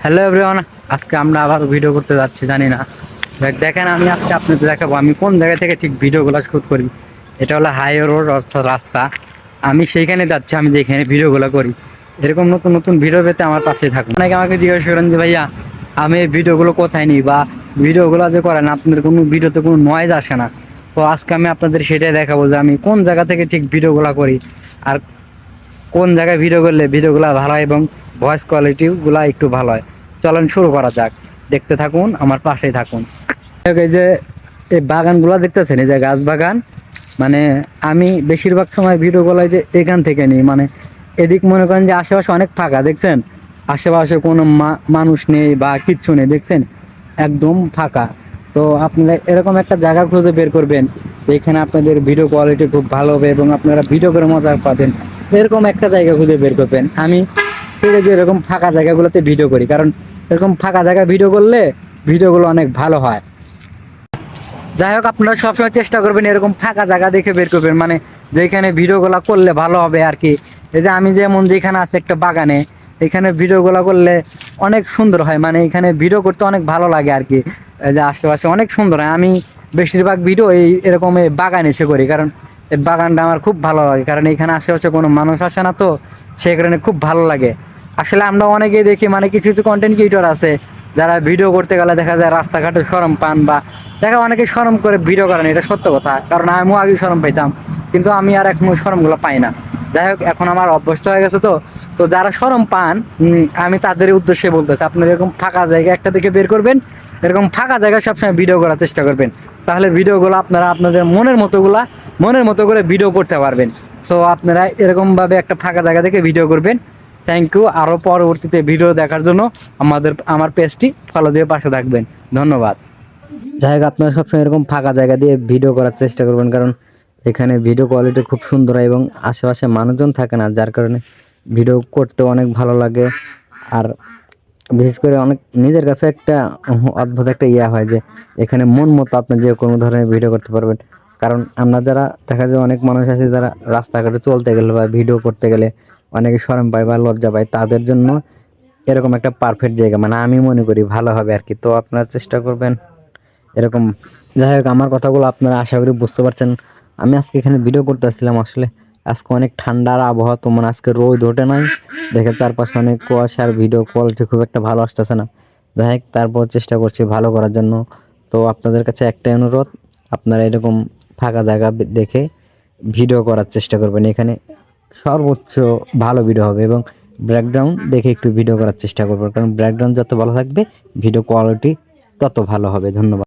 Hello everyone আজকে আমরা আবার ভিডিও করতে যাচ্ছি, জানি না। দেখ- দেখেন, আমি আজকে আপনাদের দেখাবো, আমি কোন জায়গা থেকে ঠিক ভিডিওগুলো শ্যুট করি। এটা হলো হাইওয়ে রোড অর্থাৎ রাস্তা। আমি সেইখানে যাচ্ছি, আমি যেখানে ভিডিওগুলো করি। এরকম নতুন নতুন ভিডিও পেতে আমার পাশে থাকুন। অনেকে আমাকে জিজ্ঞেস করেন যে, ভাইয়া, আমি এই ভিডিওগুলো কোথায় নিই? বা ভিডিওগুলো যে করেন, আপনাদের কোনো ভিডিওতে কোনো নয়েজ আসে না। তো আজকে আমি আপনাদের সেটাই দেখাবো যে, আমি কোন জায়গা থেকে ঠিক ভিডিওগুলো করি। আর কোন জায়গায় ভিডিও করলে ভিডিওগুলো ভালো এবং ভয়েস কোয়ালিটিগুলো একটু ভালো হয়। চলেন শুরু করা যাক। দেখতে থাকুন, আমার পাশেই থাকুন। এই যে এই বাগানগুলো দেখতেছেন, এই যে গাছ বাগান মানে আমি বেশিরভাগ সময় ভিডিওগুলো যে এখান থেকে নিই মানে এদিক মনে করেন যে আশেপাশে অনেক ফাঁকা, দেখছেন? আশেপাশে কোনো মানুষ নেই বা কিচ্ছু নেই, দেখছেন? একদম ফাঁকা। তো আপনারা এরকম একটা জায়গা খুঁজে বের করবেন, এখানে আপনাদের ভিডিও কোয়ালিটি খুব ভালো হবে এবং আপনারা ভিডিও করে মজা পাবেন। এরকম একটা জায়গা খুঁজে বের করবেন। আমি ঠিক আছে, এরকম ফাঁকা জায়গাগুলোতে ভিডিও করি। কারণ এরকম ফাঁকা জায়গায় ভিডিও করলে ভিডিওগুলো অনেক ভালো হয়। যাই হোক, আপনারা সবসময় চেষ্টা করবেন এরকম ফাঁকা জায়গা দেখে বের করবেন। মানে যেখানে ভিডিওগুলো করলে ভালো হবে আর কি এই যে আমি যেমন যেখানে আছে একটা বাগানে, এখানে ভিডিওগুলো করলে অনেক সুন্দর হয়। মানে এখানে ভিডিও করতে অনেক ভালো লাগে আর কি এই যে আশেপাশে অনেক সুন্দর হয়। আমি বেশিরভাগ ভিডিও এই এরকম বাগানে এসে করি। কারণ এই বাগানটা আমার খুব ভালো লাগে। কারণ এখানে আশেপাশে কোনো মানুষ আসে না তো সেই কারণে খুব ভালো লাগে। আসলে আমরা অনেকেই দেখি মানে কিছু কিছু কন্টেন্ট ক্রিয়েটর আছে, যারা ভিডিও করতে গেলে দেখা যায় রাস্তাঘাটে সরম পান বা দেখা অনেকে সরম করে ভিডিও করেন, এটা সত্য কথা। কারণ আমিও আগে সরম পাইতাম, কিন্তু আমি আর এখন সরমগুলো পাই না। যাই হোক, এখন আমার অভ্যস্ত হয়ে গেছে তো। তো যারা সরম পান আমি তাদের উদ্দেশ্যে বলতেছি আপনারা এরকম ফাঁকা জায়গা একটা দিকে বের করবেন, এরকম ফাঁকা জায়গায় সবসময় ভিডিও করার চেষ্টা করবেন। তাহলে ভিডিওগুলো আপনারা আপনাদের মনের মতোগুলা মনের মতো করে ভিডিও করতে পারবেন। সো আপনারা এরকমভাবে একটা ফাঁকা জায়গা থেকে ভিডিও করবেন। থ্যাংক ইউ আরও পরবর্তীতে ভিডিও দেখার জন্য আমাদের, আমার পেজটি ফলো দিয়ে পাশে থাকবেন। ধন্যবাদ। যাই হোক, আপনারা সবসময় এরকম ফাঁকা জায়গা দিয়ে ভিডিও করার চেষ্টা করবেন, কারণ এখানে ভিডিও কোয়ালিটি খুব সুন্দর হয় এবং আশেপাশে মানুষজন থাকে না, যার কারণে ভিডিও করতে অনেক ভালো লাগে। আর বিশেষ করে অনেক, নিজের কাছে একটা অদ্ভুত একটা ইয়া হয় যে, এখানে মন মতো আপনি যে কোনো ধরনের ভিডিও করতে পারবেন। কারণ আমরা যারা, দেখা যায় অনেক মানুষ আছে যারা রাস্তাঘাটে চলতে গেলে বা ভিডিও করতে গেলে অনেকে শরম পায় বা লজ্জা পায়, তাদের জন্য এরকম একটা পারফেক্ট জায়গা। মানে আমি মনে করি ভালো হবে আর কি। তো আপনারা চেষ্টা করবেন এরকম। যাই হোক, আমার কথাগুলো আপনারা আশা করি বুঝতে পারছেন। আমি আজকে এখানে ভিডিও করতে আসছিলাম আসলে। আজকে অনেক ঠান্ডার আবহাওয়া তো মানে আজকে রোদ ওঠে নাই। দেখে চারপাশে অনেক কুয়াশার ভিডিও কোয়ালিটি খুব একটা ভালো আসতেছে না। যাই হোক, তারপর চেষ্টা করছি ভালো করার জন্য। তো আপনাদের কাছে একটাই অনুরোধ, আপনারা এরকম ফাঁকা জায়গা দেখে ভিডিও করার চেষ্টা করবেন এখানে। সর্বোচ্চ ভালো ভিডিও হবে এবং ব্যাকগ্রাউন্ড দেখে একটু ভিডিও করার চেষ্টা করব। কারণ ব্যাকগ্রাউন্ড যত ভালো থাকবে ভিডিও কোয়ালিটি তত ভালো হবে। ধন্যবাদ।